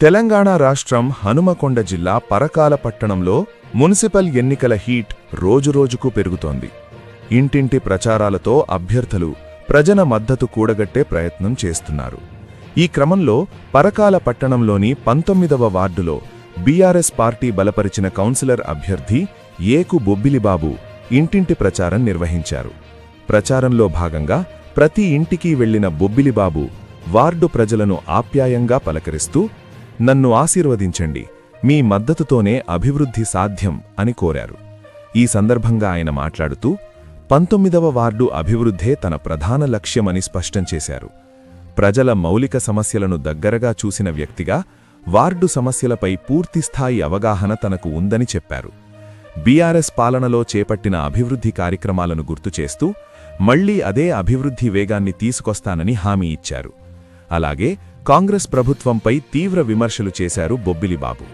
తెలంగాణ రాష్ట్రం హనుమకొండ జిల్లా పరకాల పట్టణంలో మున్సిపల్ ఎన్నికల హీట్ రోజురోజుకు పెరుగుతోంది. ఇంటింటి ప్రచారాలతో అభ్యర్థులు ప్రజల మద్దతు కూడగట్టే ప్రయత్నం చేస్తున్నారు. ఈ క్రమంలో పరకాల పట్టణంలోని పంతొమ్మిదవ వార్డులో బీఆర్ఎస్ పార్టీ బలపరిచిన కౌన్సిలర్ అభ్యర్థి ఏకు బొబ్బిలిబాబు ఇంటింటి ప్రచారం నిర్వహించారు. ప్రచారంలో భాగంగా ప్రతి ఇంటికి వెళ్ళిన బొబ్బిలిబాబు వార్డు ప్రజలను ఆప్యాయంగా పలకరిస్తూ నన్ను ఆశీర్వదించండి. మీ మద్దతుతోనే అభివృద్ధి సాధ్యం అని కోరారు. ఈ సందర్భంగా ఆయన మాట్లాడుతూ పంతొమ్మిదవ వార్డు అభివృద్ధే తన ప్రధాన లక్ష్యమని స్పష్టం చేశారు. ప్రజల మౌలిక సమస్యలను దగ్గరగా చూసిన వ్యక్తిగా వార్డు సమస్యలపై పూర్తిస్థాయి అవగాహన తనకు ఉందని చెప్పారు. బీఆర్ఎస్ పాలనలో చేపట్టిన అభివృద్ధి కార్యక్రమాలను గుర్తుచేస్తూ మళ్ళీ అదే అభివృద్ధి వేగాన్ని తీసుకొస్తానని హామీ ఇచ్చారు. అలాగే కాంగ్రెస్ ప్రభుత్వంపై తీవ్ర విమర్శలు చేశారు బొబ్బిలిబాబు.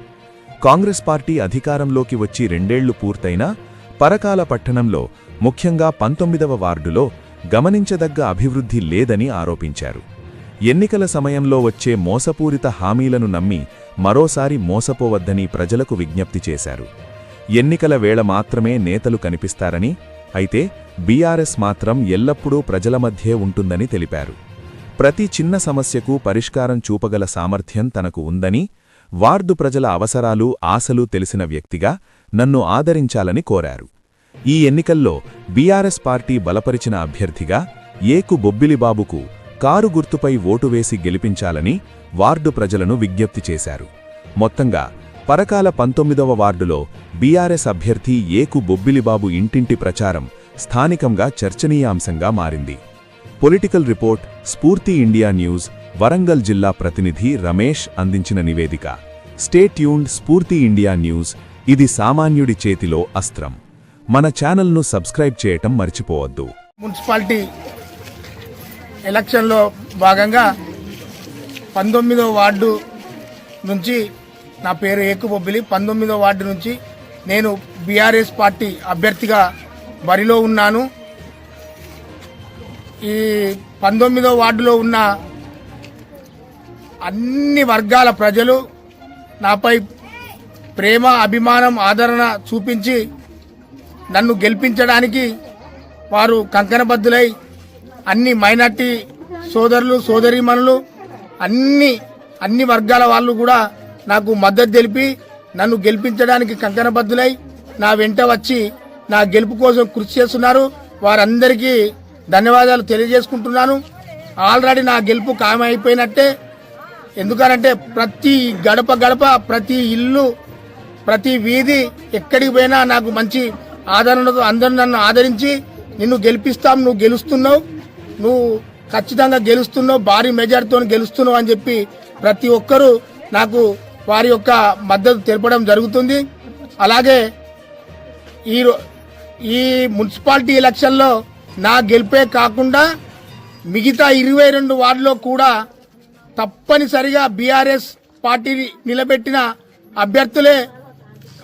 కాంగ్రెస్ పార్టీ అధికారంలోకి వచ్చి రెండేళ్ళు పూర్తయినా పరకాల పట్టణంలో ముఖ్యంగా పంతొమ్మిదవ వార్డులో గమనించదగ్గ అభివృద్ధి లేదని ఆరోపించారు. ఎన్నికల సమయంలో వచ్చే మోసపూరిత హామీలను నమ్మి మరోసారి మోసపోవద్దని ప్రజలకు విజ్ఞప్తి చేశారు. ఎన్నికల వేళ మాత్రమే నేతలు కనిపిస్తారని అయితే బీఆర్ఎస్ మాత్రం ఎల్లప్పుడూ ప్రజల మధ్యే ఉంటుందని తెలిపారు. ప్రతి చిన్న సమస్యకు పరిష్కారం చూపగల సామర్థ్యం తనకు ఉందని వార్డు ప్రజల అవసరాలు ఆశలు తెలిసిన వ్యక్తిగా నన్ను ఆదరించాలని కోరారు. ఈ ఎన్నికల్లో బీఆర్ఎస్ పార్టీ బలపరిచిన అభ్యర్థిగా ఏకు బొబ్బిలిబాబుకు కారు గుర్తుపై ఓటు వేసి గెలిపించాలని వార్డు ప్రజలను విజ్ఞప్తి చేశారు. మొత్తంగా పరకాల పంతొమ్మిదవ వార్డులో బీఆర్ఎస్ అభ్యర్థి ఏకు బొబ్బిలిబాబు ఇంటింటి ప్రచారం స్థానికంగా చర్చనీయాంశంగా మారింది. Political report Spoorthi India news Warangal జిల్లా ప్రతినిధి రమేష్ అందించిన నివేదిక. స్టేట్ యూన్డ్ స్ఫూర్తి ఇండియా న్యూస్ ఇది సామాన్యుడి చేతిలో అస్త్రం. మన ఛానల్ను సబ్స్క్రైబ్ చేయటం మర్చిపోవద్దు. మున్సిపాలిటీ ఎలక్షన్లో భాగంగా పంతొమ్మిదో వార్డు నుంచి నా పేరు ఏకు బొబ్బిలి పంతొమ్మిదో వార్డు నుంచి నేను బీఆర్ఎస్ పార్టీ అభ్యర్థిగా బరిలో ఉన్నాను. ఈ పంతొమ్మిదో వార్డులో ఉన్న అన్ని వర్గాల ప్రజలు నాపై ప్రేమ అభిమానం ఆదరణ చూపించి నన్ను గెలిపించడానికి వారు కంకణబద్ధులై అన్ని మైనార్టీ సోదరులు సోదరీమణులు అన్ని అన్ని వర్గాల వాళ్ళు కూడా నాకు మద్దతు తెలిపి నన్ను గెలిపించడానికి కంకణబద్దులై నా వెంట వచ్చి నా గెలుపు కోసం కృషి చేస్తున్నారు. వారందరికీ ధన్యవాదాలు తెలియజేసుకుంటున్నాను. ఆల్రెడీ నా గెలుపు ఖాయమైపోయినట్టే. అయిపోయినట్టే ఎందుకనంటే ప్రతి గడప గడప ప్రతి ఇల్లు ప్రతి వీధి ఎక్కడికి పోయినా నాకు మంచి ఆదరణతో అందరూ నన్ను ఆదరించి నిన్ను గెలిపిస్తాం నువ్వు గెలుస్తున్నావు నువ్వు ఖచ్చితంగా గెలుస్తున్నావు భారీ మెజార్టీతో గెలుస్తున్నావు అని చెప్పి ప్రతి ఒక్కరూ నాకు వారి యొక్క మద్దతు తెలపడం జరుగుతుంది. అలాగే ఈ ఈ మున్సిపాలిటీ ఎలక్షన్లో నా గెలిపే కాకుండా మిగతా ఇరవై రెండు వార్డులో కూడా తప్పనిసరిగా బీఆర్ఎస్ పార్టీ నిలబెట్టిన అభ్యర్థులే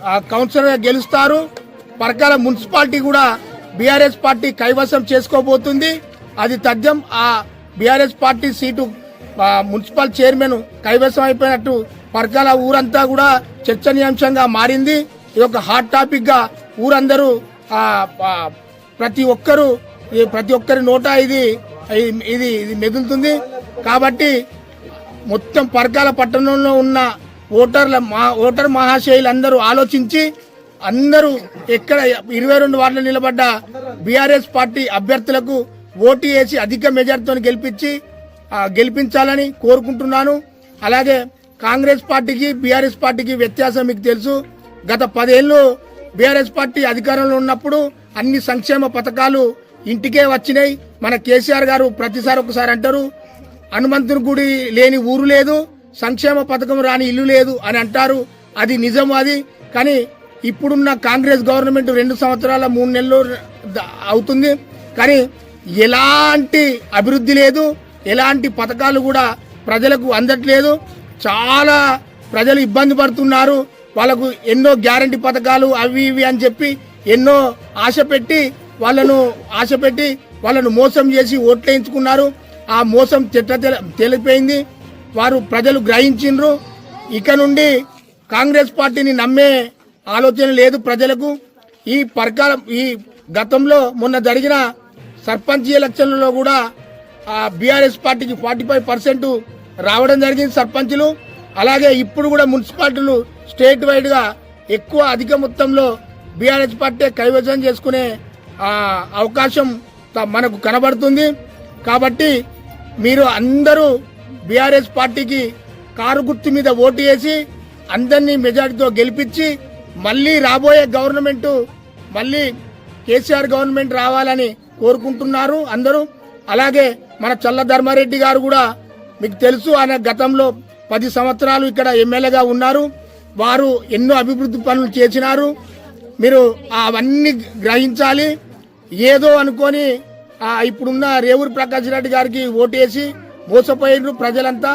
ఆ, కౌన్సిలర్గా గెలుస్తారు. పరకాల మున్సిపాలిటీ కూడా బీఆర్ఎస్ పార్టీ కైవసం చేసుకోబోతుంది. అది తథ్యం ఆ BRS party seat municipal chairman కైవసం అయిపోయినట్టు పరకాల ఊరంతా కూడా చర్చనీయాంశంగా మారింది. ఇది ఒక హాట్ టాపిక్గా ఊరందరూ ప్రతి ఒక్కరూ ఈ ప్రతి ఒక్కరి నోట ఇది ఇది ఇది మెదులుతుంది. కాబట్టి మొత్తం పరకాల పట్టణంలో ఉన్న ఓటర్ల మా ఓటర్ మహాశయులందరూ ఆలోచించి అందరూ ఎక్కడ ఇరవై రెండు వార్డులు నిలబడ్డ బీఆర్ఎస్ పార్టీ అభ్యర్థులకు ఓటు వేసి అధిక మెజార్టీతో గెలిపించి గెలిపించాలని కోరుకుంటున్నాను. అలాగే కాంగ్రెస్ పార్టీకి బీఆర్ఎస్ పార్టీకి వ్యత్యాసం మీకు తెలుసు. గత పదేళ్ళు బీఆర్ఎస్ పార్టీ అధికారంలో ఉన్నప్పుడు అన్ని సంక్షేమ పథకాలు ఇంటికే వచ్చినాయి. మన కేసీఆర్ గారు ప్రతిసారి ఒకసారి అంటారు హనుమంతుని గుడి లేని ఊరు లేదు సంక్షేమ పథకం రాని ఇల్లు లేదు అని అంటారు. అది నిజం అది? కానీ ఇప్పుడున్న కాంగ్రెస్ గవర్నమెంట్ రెండు సంవత్సరాల మూడు నెలలు అవుతుంది. కానీ ఎలాంటి అభివృద్ధి లేదు ఎలాంటి పథకాలు కూడా ప్రజలకు అందట్లేదు. చాలా ప్రజలు ఇబ్బంది పడుతున్నారు. వాళ్ళకు ఎన్నో గ్యారంటీ పథకాలు అవి ఇవి అని చెప్పి ఎన్నో ఆశ పెట్టి వాళ్ళను ఆశపెట్టి వాళ్ళను మోసం చేసి ఓట్లేయించుకున్నారు. ఆ మోసం చెట్ట తెల- తెలిపోయింది. వారు ప్రజలు గ్రహించిండ్రు. ఇక నుండి కాంగ్రెస్ పార్టీని నమ్మే ఆలోచన లేదు ప్రజలకు. ఈ పరకాల ఈ గతంలో మొన్న జరిగిన సర్పంచ్ ఎలక్షన్లలో కూడా బీఆర్ఎస్ పార్టీకి ఫార్టీ ఫైవ్ పర్సెంట్ రావడం జరిగింది సర్పంచ్లు. అలాగే ఇప్పుడు కూడా మున్సిపాలిటీలు స్టేట్ వైడ్గా ఎక్కువ అధిక మొత్తంలో బీఆర్ఎస్ పార్టీ కైవసం చేసుకునే అవకాశం మనకు కనబడుతుంది. కాబట్టి మీరు అందరూ బీఆర్ఎస్ పార్టీకి కారు గుర్తు మీద ఓటు వేసి అందరినీ మెజార్టీతో గెలిపించి మళ్ళీ రాబోయే గవర్నమెంట్ మళ్ళీ కేసీఆర్ గవర్నమెంట్ రావాలని కోరుకుంటున్నారు అందరూ. అలాగే మన చల్ల ధర్మారెడ్డి గారు కూడా మీకు తెలుసు ఆయన గతంలో పది సంవత్సరాలు ఇక్కడ ఎమ్మెల్యేగా ఉన్నారు. వారు ఎన్నో అభివృద్ధి పనులు చేసినారు. మీరు అవన్నీ గ్రహించాలి. ఏదో అనుకొని ఇప్పుడున్న రేవూరి ప్రకాష్ రెడ్డి గారికి ఓటేసి మోసపోయినరు ప్రజలంతా.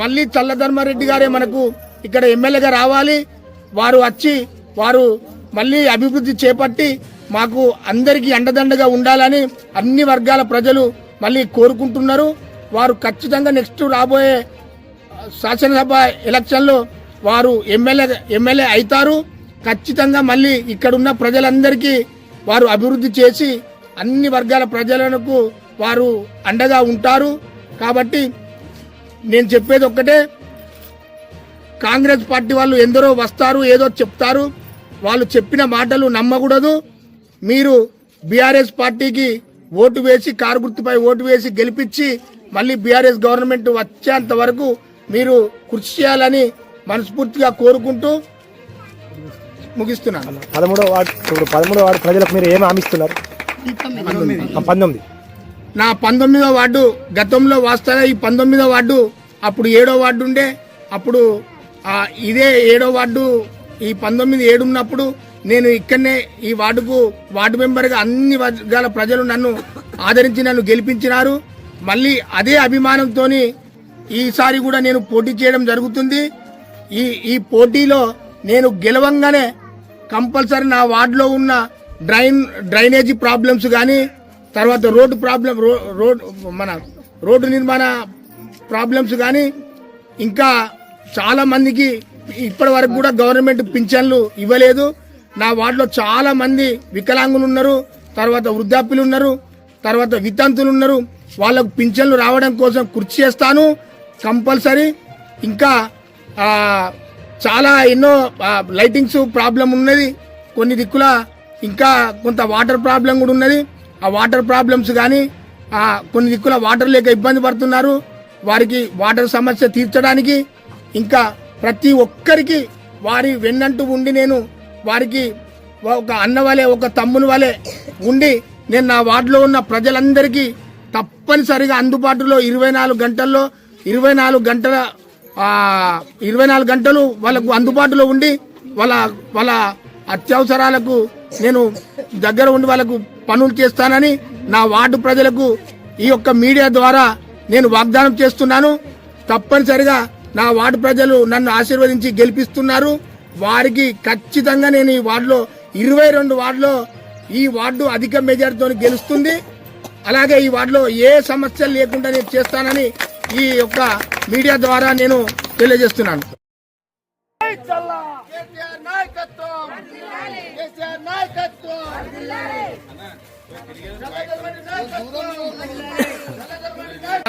మళ్ళీ చల్లధర్మారెడ్డి గారే మనకు ఇక్కడ ఎమ్మెల్యేగా రావాలి. వారు వచ్చి వారు మళ్ళీ అభివృద్ధి చేపట్టి మాకు అందరికీ అండదండగా ఉండాలని అన్ని వర్గాల ప్రజలు మళ్ళీ కోరుకుంటున్నారు. వారు ఖచ్చితంగా నెక్స్ట్ రాబోయే శాసనసభ ఎలక్షన్లో వారు ఎమ్మెల్యే ఎమ్మెల్యే అవుతారు. ఖచ్చితంగా మళ్ళీ ఇక్కడున్న ప్రజలందరికీ వారు అభివృద్ధి చేసి అన్ని వర్గాల ప్రజలకు వారు అండగా ఉంటారు. కాబట్టి నేను చెప్పేది ఒక్కటే. కాంగ్రెస్ పార్టీ వాళ్ళు ఎందరో వస్తారు ఏదో చెప్తారు. వాళ్ళు చెప్పిన మాటలు నమ్మకూడదు. మీరు బీఆర్ఎస్ పార్టీకి ఓటు వేసి కారు గుర్తుపై ఓటు వేసి గెలిపించి మళ్ళీ బీఆర్ఎస్ గవర్నమెంట్ వచ్చేంత వరకు మీరు కృషి చేయాలని మనస్ఫూర్తిగా కోరుకుంటూ ముగిస్తున్నాను. పదమూడో వార్డు ఇప్పుడు పదమూడో వార్డు ప్రజలకు మీరు ఏమి హామీస్తున్నారు? పంతొమ్మిది. నా పంతొమ్మిదో వార్డు గతంలో వాస్తవ ఈ పంతొమ్మిదో వార్డు అప్పుడు ఏడో వార్డు ఉండే అప్పుడు ఇదే ఏడో వార్డు ఈ పంతొమ్మిది ఏడు ఉన్నప్పుడు నేను ఇక్కడనే ఈ వార్డుకు వార్డు మెంబర్గా అన్ని వర్గాల ప్రజలు నన్ను ఆదరించి నన్ను గెలిపించినారు. మళ్ళీ అదే అభిమానంతో ఈసారి కూడా నేను పోటీ చేయడం జరుగుతుంది. ఈ ఈ పోటీలో నేను గెలవంగానే కంపల్సరీ నా వార్డులో ఉన్న డ్రైన్ డ్రైనేజీ ప్రాబ్లమ్స్ కానీ తర్వాత రోడ్డు ప్రాబ్లం రోడ్ మన రోడ్డు నిర్మాణ ప్రాబ్లమ్స్ కానీ ఇంకా చాలా మందికి ఇప్పటి వరకు కూడా గవర్నమెంట్ పింఛన్లు ఇవ్వలేదు. నా వార్డులో చాలా మంది వికలాంగులు ఉన్నారు తర్వాత వృద్ధాప్యులు ఉన్నారు తర్వాత వితంతులు ఉన్నారు వాళ్ళకు పింఛన్లు రావడం కోసం కృషి చేస్తాను. కంపల్సరీ ఇంకా చాలా ఎన్నో లైటింగ్స్ ప్రాబ్లం ఉన్నది. కొన్ని దిక్కుల ఇంకా కొంత వాటర్ ప్రాబ్లం కూడా ఉన్నది. ఆ వాటర్ ప్రాబ్లమ్స్ కానీ కొన్ని దిక్కుల వాటర్ లేక ఇబ్బంది పడుతున్నారు. వారికి వాటర్ సమస్య తీర్చడానికి ఇంకా ప్రతి ఒక్కరికి వారి వెన్నంటూ ఉండి నేను వారికి ఒక అన్న వలె ఒక తమ్ముని వలె ఉండి నేను నా వార్డులో ఉన్న ప్రజలందరికీ తప్పనిసరిగా అందుబాటులో ఇరవై నాలుగు గంటల్లో ఇరవై నాలుగు గంటల ఇరవై నాలుగు గంటలు వాళ్ళకు అందుబాటులో ఉండి వాళ్ళ వాళ్ళ అత్యవసరాలకు నేను దగ్గర ఉండి వాళ్ళకు పనులు చేస్తానని నా వార్డు ప్రజలకు ఈ యొక్క మీడియా ద్వారా నేను వాగ్దానం చేస్తున్నాను. తప్పనిసరిగా నా వార్డు ప్రజలు నన్ను ఆశీర్వదించి గెలిపిస్తున్నారు. వారికి ఖచ్చితంగా నేను ఈ వార్డులో ఇరవై రెండు వార్డులో ఈ వార్డు అధిక మెజార్టీతో గెలుస్తుంది. అలాగే ఈ వార్డులో ఏ సమస్యలు లేకుండా నేను చేస్తానని ఈ యొక్క మీడియా ద్వారా నేను తెలియజేస్తున్నాను కేసీఆర్ నాయకత్వం కేసీఆర్ నాయకత్వం నాయకత్వం